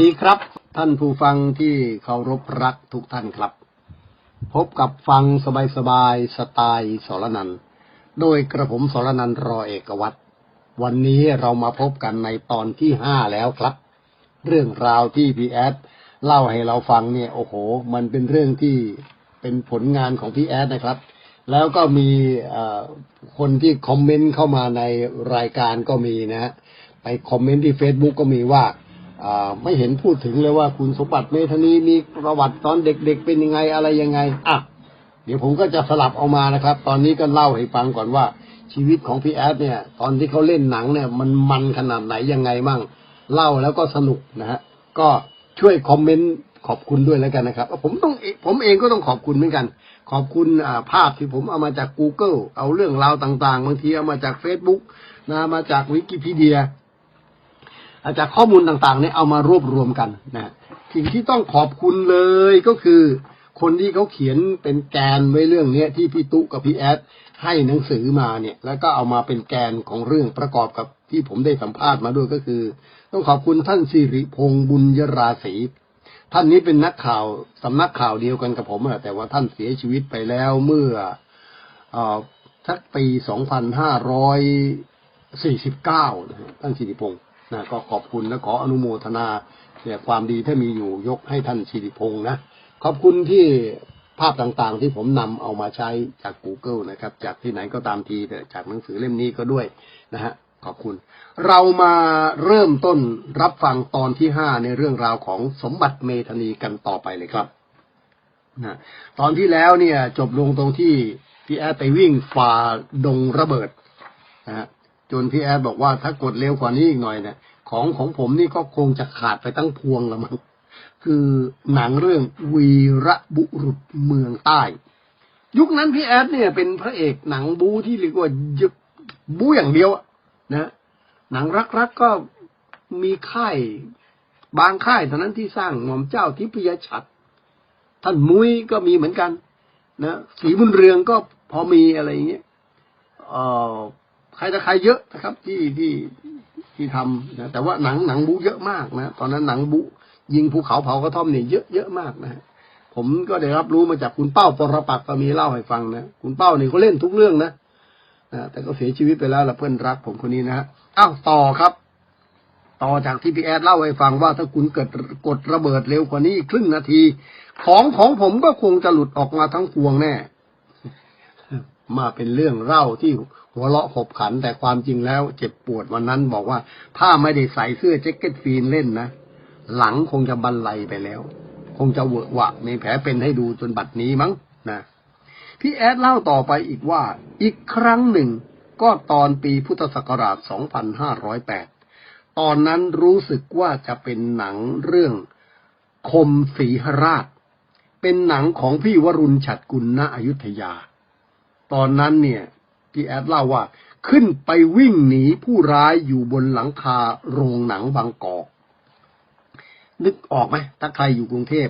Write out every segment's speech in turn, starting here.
ดีครับ ท่านผู้ฟังที่เคารพรักทุกท่านครับ พบกับฟังสบายๆสไตล์สรนันโดยกระผมสรนันรอเอกวัตรวันนี้เรามาพบกันในตอนที่ห้าแล้วครับ เรื่องราวที่พี่แอดเล่าให้เราฟังเนี่ยโอ้โห มันเป็นเรื่องที่เป็นผลงานของพี่แอดนะครับ แล้วก็มีคนที่คอมเมนต์เข้ามาในรายการก็มีนะฮะไปคอมเมนต์ที่ Facebook ก็มีว่า ไม่เห็นพูดถึงเลยว่าคุณสมบัติเมธานีมีประวัติตอนเด็กๆเป็นยังไงอะไรยังไงอะเดี๋ยวผมก็จะสลับเอามานะครับ ตอนนี้ก็เล่าให้ฟังก่อนว่า ชีวิตของพี่แอดเนี่ย ตอนที่เขาเล่นหนังเนี่ย มันมันขนาดไหนยังไงมั่งเล่าแล้วก็สนุกนะฮะก็ช่วยคอมเมนต์ขอบคุณด้วยแล้วกันนะครับ ผมต้องผมเองก็ต้องขอบคุณเหมือนกัน ขอบคุณภาพที่ผมเอามาจาก Google เอาเรื่องราวต่างๆ บางทีเอามาจาก Facebook นะมาจากวิกิพีเดีย จากข้อมูลต่างๆเนี่ยเอามารวบรวมกันนะสิ่งที่ต้องขอบคุณเลยก็คือ คนที่เขาเขียนเป็นแกนไว้เรื่องเนี้ยที่พี่ตุ๊กับพี่แอดให้หนังสือมาเนี่ย แล้วก็เอามาเป็นแกนของเรื่องประกอบกับที่ผมได้สัมภาษณ์มาด้วยก็คือ ต้องขอบคุณท่านสิริพงษ์บุญยราศีท่านนี้เป็นนักข่าวสำนักข่าวเดียวกันกับผมแต่ว่าท่านเสียชีวิตไปแล้วเมื่ออสักปีสองพันห้าร้อยสี่สิบเก้านะฮะท่านสิริพงษ์ นะก็ขอบคุณและขออนุโมทนาเนี่ยความดีถ้ามีอยู่ยกให้ท่านสิริพงษ์นะ ขอบคุณที่ภาพต่างๆ ที่ผมนำเอามาใช้จาก Google นะครับ จากที่ไหนก็ตามทีแต่จากหนังสือเล่มนี้ก็ด้วยนะฮะขอบคุณ เรามาเริ่มต้นรับฟังตอนที่ห้าในเรื่องราวของสมบัติเมธานีกันต่อไปเลยครับนะตอนที่แล้วเนี่ยจบลงตรงที่พี่แอดไปวิ่งฝ่าดงระเบิดนะฮะจนพี่แอดบอกว่าถ้ากดเร็วกว่านี้อีกหน่อยเนี่ย ของของผมนี่ก็คงจะขาดไปตั้งพวงละมั้งคือหนังเรื่องวีระบุรุษเมืองใต้ ยุคนั้นพี่แอดเนี่ยเป็นพระเอกหนังบูที่เรียกว่ายึกบูอย่างเดียวนะหนังรักๆก็มีค่ายบางค่ายเท่านั้นที่สร้างหม่อมเจ้าทิพยชัดท่านมุ้ยก็มีเหมือนกัน นะสีบุญเรืองก็พอมีอะไรอย่างเงี้ยเอ่อใครแต่ใครเยอะนะครับ ที่ที่ ที่ทำนะแต่ว่าหนังหนังบุเยอะมากนะตอนนั้นหนังบุยิงภูเขาเผากระท่อมเนี่ยเยอะเยอะมากนะผมก็ได้รับรู้มาจากคุณเป้าปรปักษ์ก็มีเล่าให้ฟังนะคุณเป้านี่เขาเล่นทุกเรื่องนะนะแต่ก็เสียชีวิตไปแล้วละเพื่อนรักผมคนนี้นะฮะอ้าวต่อครับ ต่อจากที่พี่แอดเล่าให้ฟังว่าถ้าคุณเกิดกดระเบิดเร็วกว่านี้ครึ่งนาที ของของผมก็คงจะหลุดออกมาทั้งพวงแน่มาเป็นเรื่องเล่าที่ หัวเราะขบขันแต่ความจริงแล้วเจ็บปวดวันนั้นบอกว่า ถ้าไม่ได้ใส่เสื้อแจ็คเก็ตฟีนเล่นนะ หลังคงจะบรรลัยไปแล้ว คงจะเวอะวะมีแผลเป็นให้ดูจนบัดนี้มั้งนะพี่แอดเล่าต่อไปอีกว่า อีกครั้งหนึ่งก็ตอนปีพุทธศักราช 2508 ตอนนั้นรู้สึกว่าจะเป็นหนังเรื่องคมศรีหราช เป็นหนังของพี่วรุณฉัดกุลณอยุธยา ตอนนั้นเนี่ย พี่แอดเล่าว่า ขึ้นไปวิ่งหนีผู้ร้ายอยู่บนหลังคาโรงหนังบางกอก นึกออกไหมถ้าใครอยู่กรุงเทพ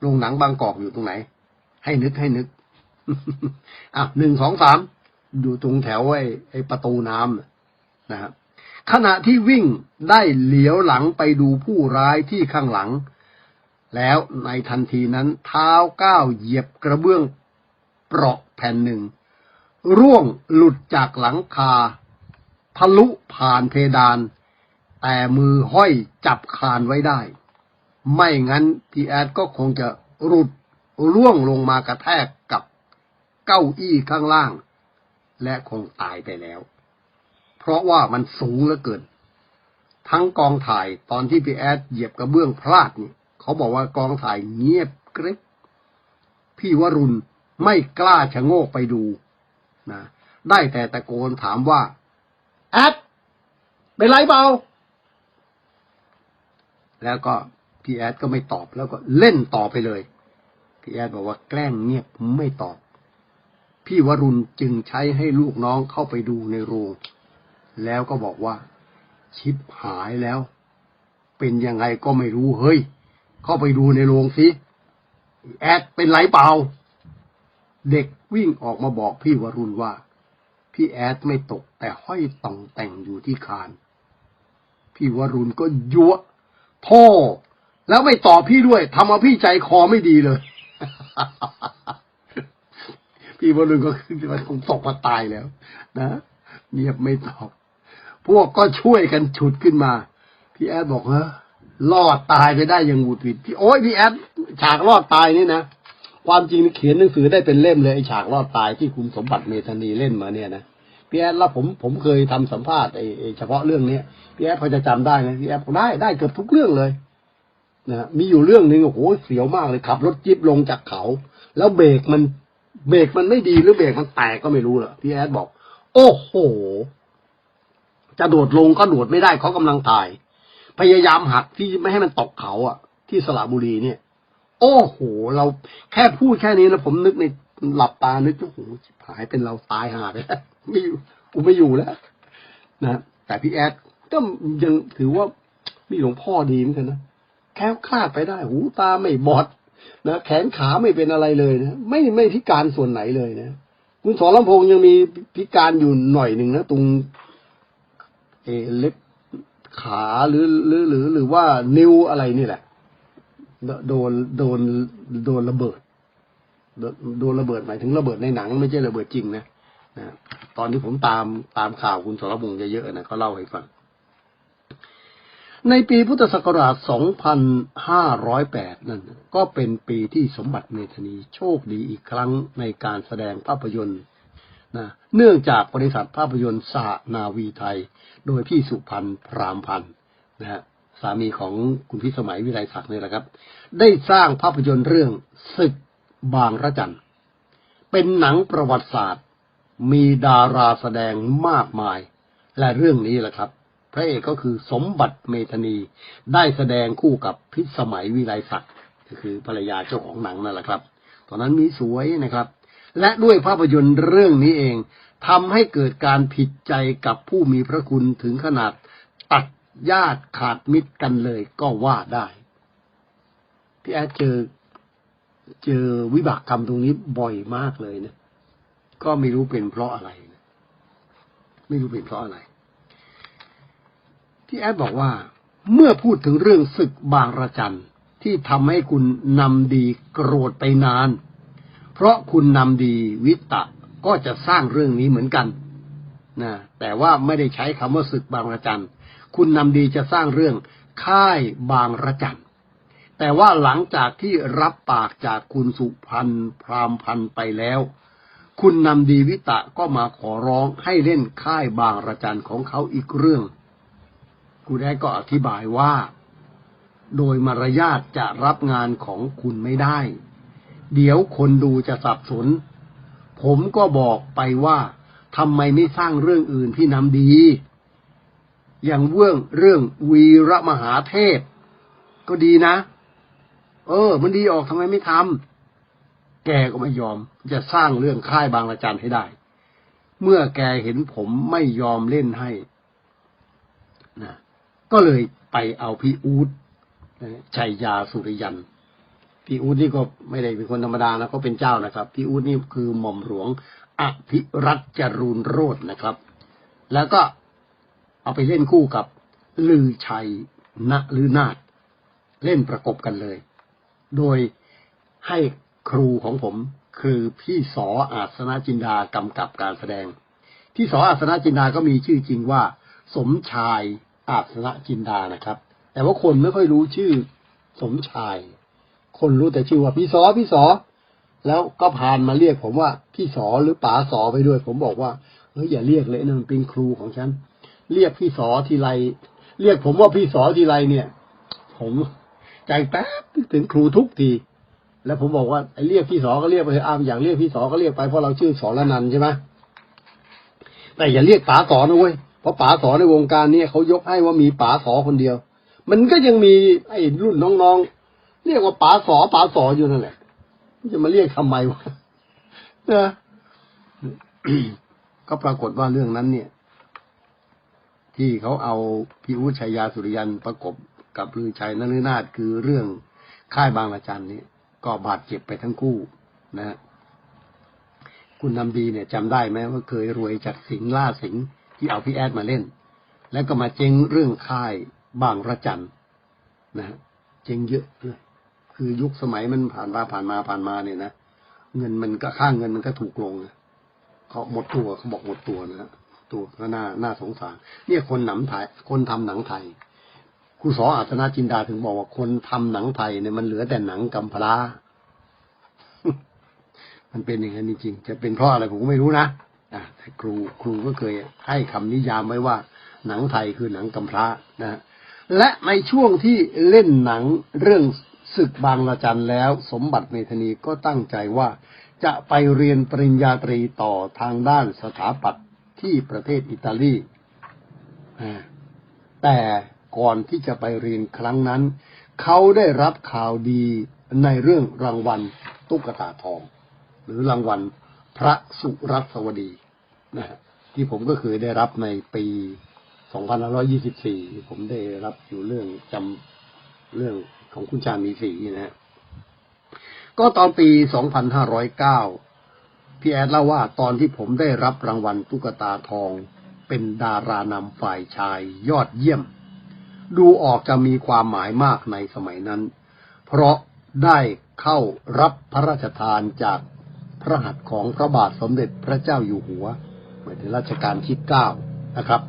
โรงหนังบางกอกอยู่ตรงไหน ให้นึกให้นึกอะหนึ่งสองสามอยู่ตรงแถวไอ้ไอ้ประตูน้ำนะนะครับขณะที่วิ่งได้เหลียวหลังไปดูผู้ร้ายที่ข้างหลัง แล้วในทันทีนั้นเท้าก้าวเหยียบกระเบื้องเปราะแผ่นหนึ่ง ร่วงหลุดจากหลังคา ทะลุผ่านเพดาน แต่มือห้อยจับคานไว้ได้ ไม่งั้นพี่แอดก็คงจะหลุดร่วงลงมากระแทกกับเก้าอี้ข้างล่าง และคงตายไปแล้ว เพราะว่ามันสูงเหลือเกิน ทั้งกองถ่ายตอนที่พี่แอดเหยียบกระเบื้องพลาดนี่เขาบอกว่ากองถ่ายเงียบกริบพี่วรุณไม่กล้าชะโงกไปดู นะได้แต่ตะโกนถามว่า แอดเป็นไรเปล่าแล้วก็พี่แอดก็ไม่ตอบแล้วก็เล่นต่อไปเลยพี่แอดบอกว่าแกล้งเงียบไม่ตอบ พี่วรุณจึงใช้ให้ลูกน้องเข้าไปดูในโรง แล้วก็บอกว่า ชิปหายแล้ว เป็นยังไงก็ไม่รู้เฮ้ย เข้าไปดูในโรงสิแอดเป็นไรเปล่า เด็กวิ่งออกมาบอกพี่วรุณว่า พี่แอดไม่ตกแต่ห้อยต่องแต่งอยู่ที่คาน พี่วรุณก็ยั่วโทษแล้วไม่ตอบพี่ด้วยทำเอาพี่ใจคอไม่ดีเลย พี่บอลลูนก็คือมันคงตกมาตายแล้ว นะเงียบไม่ตอบ พวกก็ช่วยกันฉุดขึ้นมา พี่แอดบอกเฮ้รอดตายไปได้อยังหวุดหวิดพี่โอ้ยพี่แอดฉากรอดตายนี่นะ ความจริงเขียนหนังสือได้เป็นเล่มเลยไอ้ฉากรอดตายที่คุณสมบัติเมธานีเล่นมาเนี่ยนะพี่แอดแล้วผมผมเคยทำสัมภาษณ์ไอ้เฉพาะเรื่องเนี้ยพี่แอดพอจะจำได้ไหมพี่แอดได้ได้เกือบทุกเรื่องเลยนะมีอยู่เรื่องหนึ่งโอ้โหเสียวมากเลยขับรถจิ๊บลงจากเขา แล้วเบรกมันเบรกมันไม่ดีหรือเบรกมันแตกก็ไม่รู้แหละพี่แอดบอก โอ้โห จะโดดลงก็โดดไม่ได้เขากำลังตาย พยายามหักที่ไม่ให้มันตกเขาอะ ที่สระบุรีเนี่ย โอ้โห เราแค่พูดแค่นี้นะผมนึกในหลับตานึกโอ้โหหายเป็นเราตายหาไปแล้วไม่อยู่กูไม่อยู่แล้วนะแต่พี่แอดก็ยังถือว่ามีหลวงพ่อดีเหมือนกันนะแค้วคลาดไปได้ หูตาไม่บอดนะแขนขาไม่เป็นอะไรเลยนะไม่ไม่พิการส่วนไหนเลยนะคุณสอนลำพงยังมีพิการอยู่หน่อยหนึ่งนะตรงเออเล็บขาหรือหรือหรือหรือว่านิ้วอะไรนี่แหละ โดนโดนโดนระเบิดโดนระเบิดหมายถึงระเบิดในหนัง ไม่ใช่ระเบิดจริงนะนะตอนที่ผมตามตามข่าวคุณสรพงษ์เยอะๆนะเขาเล่าให้ฟังในปีพุทธศักราช 2508 นั่น ก็เป็นปีที่สมบัติเมธนีโชคดีอีกครั้งในการแสดงภาพยนตร์นะเนื่องจากบริษัทภาพยนตร์สหนาวีไทย โดยพี่สุพันธ์พรามพันธ์นะฮะ สามีของคุณพิสมัยวิไลศักดิ์นี่แหละครับ ได้สร้างภาพยนตร์เรื่องศึกบางระจันเป็นหนังประวัติศาสตร์ มีดาราแสดงมากมาย และเรื่องนี้แหละครับ พระเอกก็คือสมบัติเมธนีได้แสดงคู่กับพิสมัยวิไลศักดิ์ก็คือภรรยาเจ้าของหนังนั่นแหละครับ ตอนนั้นมีสวยนะครับ และด้วยภาพยนตร์เรื่องนี้เองทำให้เกิดการผิดใจกับผู้มีพระคุณถึงขนาดตัด ญาติขาดมิตรกันเลยก็ว่าได้พี่แอดเจอเจอวิบากกรรมตรงนี้บ่อยมากเลยนะก็ไม่รู้เป็นเพราะอะไรนะไม่รู้เป็นเพราะอะไร ที่แอดบอกว่า เมื่อพูดถึงเรื่องศึกบางระจันที่ทำให้คุณนำดีโกรธไปนาน เพราะคุณนำดีวิตะก็จะสร้างเรื่องนี้เหมือนกันนะแต่ว่าไม่ได้ใช้คำว่าศึกบางระจัน คุณนำดีจะสร้างเรื่องค่ายบางระจันแต่ว่าหลังจากที่รับปากจากคุณสุพันธ์พรามพันธ์ไปแล้ว คุณนำดีวิตะก็มาขอร้องให้เล่นค่ายบางระจันของเขาอีกเรื่อง คุณแอก็อธิบายว่า โดยมารยาทจะรับงานของคุณไม่ได้ เดี๋ยวคนดูจะสับสน ผมก็บอกไปว่าทำไมไม่สร้างเรื่องอื่นที่นำดี อย่างเรื่องเรื่องวีระมหาเทพ ก็ดีนะ เออ มันดีออกทำไมไม่ทำแกก็ไม่ยอม จะสร้างเรื่องค่ายบางระจันให้ได้ เมื่อแกเห็นผมไม่ยอมเล่นให้นะก็เลยไปเอาพี่อูดชัยยาสุริยัน พี่อูดนี่ก็ไม่ได้เป็นคนธรรมดานะเขาเป็นเจ้านะครับ พี่อูดนี่คือหม่อมหลวงอภิรัตจรูนโรจน์นะครับ แล้วก็ เอาไปเล่นคู่กับลือชัยณลือนาฏเล่นประกบกันเลย โดยให้ครูของผมคือพี่สออาสนะจินดากำกับการแสดง พี่สออาสนะจินดาก็มีชื่อจริงว่า สมชายอาสนะจินดานะครับ แต่ว่าคนไม่ค่อยรู้ชื่อสมชาย คนรู้แต่ชื่อว่าพี่สอพี่สอ แล้วก็พานมาเรียกผมว่าพี่สอหรือป๋าสอไปด้วย ผมบอกว่าเฮ้ยอย่าเรียกเลยนั่นมันเป็นครูของฉัน เรียกพี่สอทีไร เรียกผมว่าพี่สอทีไรเนี่ย ผมใจแป๊บถึงครูทุกที แล้วผมบอกว่าไอ้เรียกพี่สอก็เรียกไปอ้ามอย่างเรียกพี่สอก็เรียกไปเพราะเราชื่อสอละนันใช่ไหมแต่อย่าเรียกป๋าสอนะเว้ยเพราะป๋าสอในวงการเนี่ยเขายกให้ว่ามีป๋าสอคนเดียว มันก็ยังมีไอ้รุ่นน้องๆเรียกว่าป๋าสอป๋าสออยู่นั่นแหละจะมาเรียกทำไมวะนะก็ปรากฏว่าเรื่องนั้นเนี่ย ที่เขาเอาพี่อุชัยยาสุริยันประกบกับลือชัยนฤนาถคือเรื่องค่ายบางละจันนี่ก็บาดเจ็บไปทั้งคู่นะฮะคุณนำดีเนี่ยจำได้ไหมว่าเคยรวยจากสิงล่าสิงที่เอาพี่แอดมาเล่น แล้วก็มาเจ๊งเรื่องค่ายบางระจันนะฮะเจ๊งเยอะเลยคือยุคสมัยมันผ่านมาผ่านมาผ่านมาเนี่ยนะเงินมันก็ค่างเงินมันก็ถูกลงเขาหมดตัวเขาบอกหมดตัวนะฮะ ตัวก็น่าน่าสงสารเนี่ยคนหนังไทย คนทำหนังไทยครูสออัศนาจินดาถึงบอกว่าคนทำหนังไทยเนี่ยมันเหลือแต่หนังกำพร้ามันเป็นอย่างนั้นจริงๆจะเป็นเพราะอะไรผมก็ไม่รู้นะอะแต่ครูครูก็เคยให้คำนิยามไว้ว่า หนังไทยคือหนังกำพร้านะและในช่วงที่เล่นหนังเรื่องศึกบางละจันแล้ว สมบัติเมธนีก็ตั้งใจว่าจะไปเรียนปริญญาตรีต่อทางด้านสถาปัตย์ ที่ประเทศอิตาลีแต่ก่อนที่จะไปเรียนครั้งนั้น เขาได้รับข่าวดีในเรื่องรางวัลตุ๊กตาทอง หรือรางวัลพระสุรัสวดีนะที่ผมก็เคยได้รับในปี 2524 ผมได้รับอยู่เรื่องจำเรื่องของคุณชามีศรีนะฮะก็ตอนปี 2509 พี่แอดเล่าว่าตอนที่ผมได้รับรางวัลตุ๊กตาทอง เป็นดารานำฝ่ายชายยอดเยี่ยม ดูออกจะมีความหมายมากในสมัยนั้น เพราะได้เข้ารับพระราชทานจากพระหัตถ์ของพระบาทสมเด็จพระเจ้าอยู่หัวหมายถึงรัชกาลที่เก้านะครับ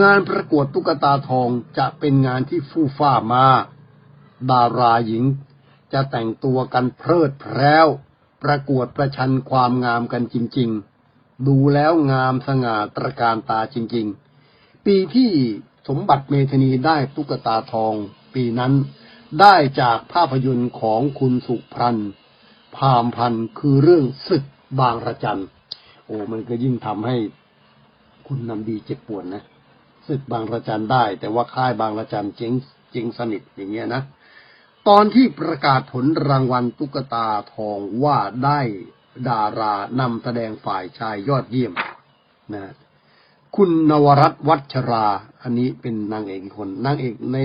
งานประกวดตุ๊กตาทองจะเป็นงานที่ฟู่ฟ้ามากดาราหญิงจะแต่งตัวกันเพลิดเพล้ว ประกวดประชันความงามกันจริง ๆ ดูแล้วงามสง่าตระการตาจริง ๆ ปีที่สมบัติเมธนีได้ตุ๊กตาทอง ปีนั้นได้จากภาพยนตร์ของคุณสุพรรณพามพันคือเรื่องศึกบางระจัน โอ้มันก็ยิ่งทำให้คุณนำดีเจ็บปวดนะศึกบางระจันได้ แต่ว่าค่ายบางระจันเจ๊งเจ๊งสนิทอย่างเงี้ยนะ ตอนที่ประกาศผลรางวัลตุ๊กตาทองว่าได้ดารานำแสดงฝ่ายชายยอดเยี่ยมนะคุณนวรัตวัชรา อันนี้เป็นนางเอกคนนางเอกใน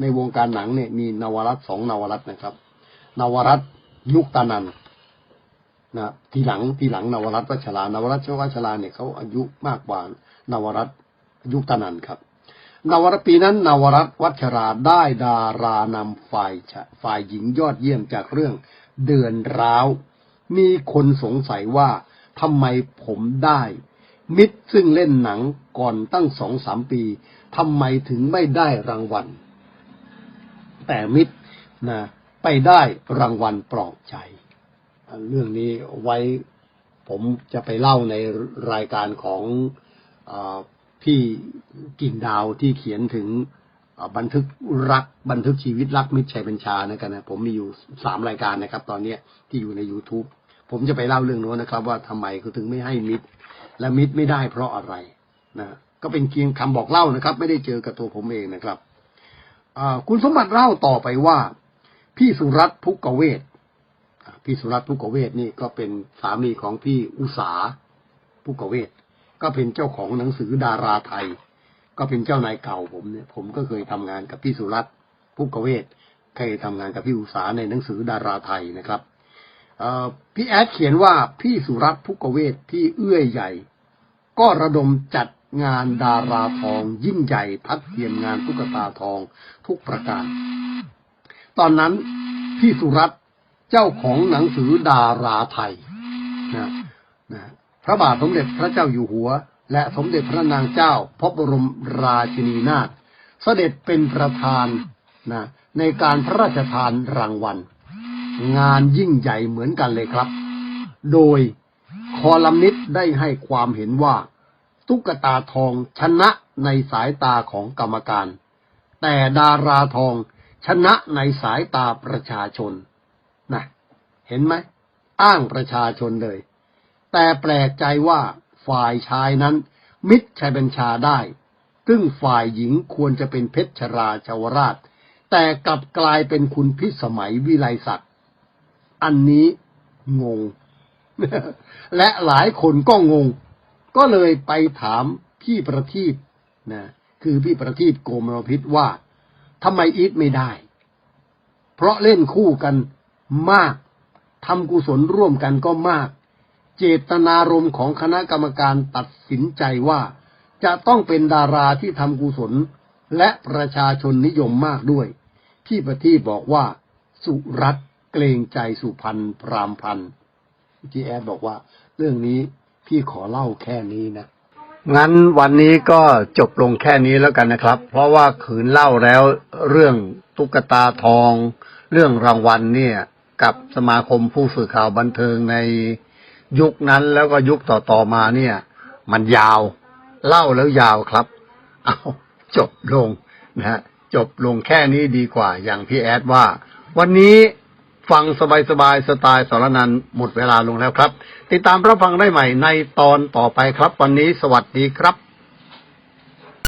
ในวงการหนังเนี่ยมีนวรัตสองนวรัตนะครับ นวรัตยุคตานันนะทีหลังทีหลังนวรัตวัชรานวรัตวัชราเนี่ยเขาอายุมากกว่านวรัตยุคตานันครับ นวรปีนั้นนวรัตวัชราได้ดารานำฝ่ายฝ่ายหญิงยอดเยี่ยมจากเรื่องเดือนร้าว มีคนสงสัยว่าทำไมผมได้ มิตรซึ่งเล่นหนังก่อนตั้งสองสามปีทำไมถึงไม่ได้รางวัล แต่มิตรนะไปได้รางวัลปลอบใจ เรื่องนี้ไว้ผมจะไปเล่าในรายการของอ พี่กิ่งดาวที่เขียนถึงบันทึกรักบันทึกชีวิตรักมิตรชัยบัญชานะครับนะผมมีอยู่สามรายการนะครับ ตอนเนี้ยที่อยู่ใน YouTube ผมจะไปเล่าเรื่องโน้นนะครับ ว่าทำไมเขาถึงไม่ให้มิตร และมิตรไม่ได้เพราะอะไรนะก็เป็นเพียงคำบอกเล่านะครับ ไม่ได้เจอกับตัวผมเองนะครับคุณสมบัติเล่าต่อไปว่า พี่สุรัตน์ภุกเวศพี่สุรัตน์ภุกเวศนี่ก็เป็นสามีของพี่อุสาภุกเวศ ก็เป็นเจ้าของหนังสือดาราไทย ก็เป็นเจ้านายเก่าผมเนี่ย ผมก็เคยทำงานกับพี่สุรัตน์ภุกเวศเคยทำงานกับพี่อุสาในหนังสือดาราไทยนะครับพี่แอดเขียนว่าพี่สุรัตน์ภุกเวศที่เอื้อยใหญ่ ก็ระดมจัดงานดาราทองยิ่งใหญ่ทัดเทียมงานตุ๊กตาทองทุกประการ ตอนนั้นพี่สุรัตน์เจ้าของหนังสือดาราไทยนะ ระบาทสมเด็จพระเจ้าอยู่หัว และสมเด็จพระนางเจ้าพระบรมราชินีนาถเสด็จเป็นประธานนะในการพระราชทานรางวัล งานยิ่งใหญ่เหมือนกันเลยครับ โดยคอลัมนิสต์ได้ให้ความเห็นว่า ตุ๊กตาทองชนะในสายตาของกรรมการ แต่ดาราทองชนะในสายตาประชาชนนะเห็นไหม อ้างประชาชนเลย แต่แปลกใจว่าฝ่ายชายนั้น มิตรชัยบัญชาได้ ซึ่งฝ่ายหญิงควรจะเป็นเพชรชราชาวราช แต่กลับกลายเป็นคุณพิสมัยวิไลศักดิ์อันนี้งง และหลายคนก็งง ก็เลยไปถามพี่ประทีปนะคือพี่ประทีปโกมลพิษว่าทำไมอีทไม่ได้ เพราะเล่นคู่กันมากทำกุศลร่วมกันก็มาก เจตนารมณ์ของคณะกรรมการตัดสินใจว่า จะต้องเป็นดาราที่ทำกุศล และประชาชนนิยมมากด้วย พี่ประทีบอกว่า สุรัตเกรงใจสุพันพรามพันจีแอดบอกว่า เรื่องนี้พี่ขอเล่าแค่นี้นะ งั้นวันนี้ก็จบลงแค่นี้แล้วกันนะครับ เพราะว่าขืนเล่าแล้วเรื่องตุ๊กตาทอง เรื่องรางวัลเนี่ย กับสมาคมผู้สื่อข่าวบันเทิงใน ยุคนั้นแล้วก็ยุคต่อๆมาเนี่ย มันยาว เล่าแล้วยาวครับ เอาจบลงนะฮะจบลงแค่นี้ดีกว่าอย่างพี่แอดว่า วันนี้ฟังสบายๆสไตล์สรนันหมดเวลาลงแล้วครับ ติดตามรับฟังได้ใหม่ในตอนต่อไปครับ วันนี้สวัสดีครับ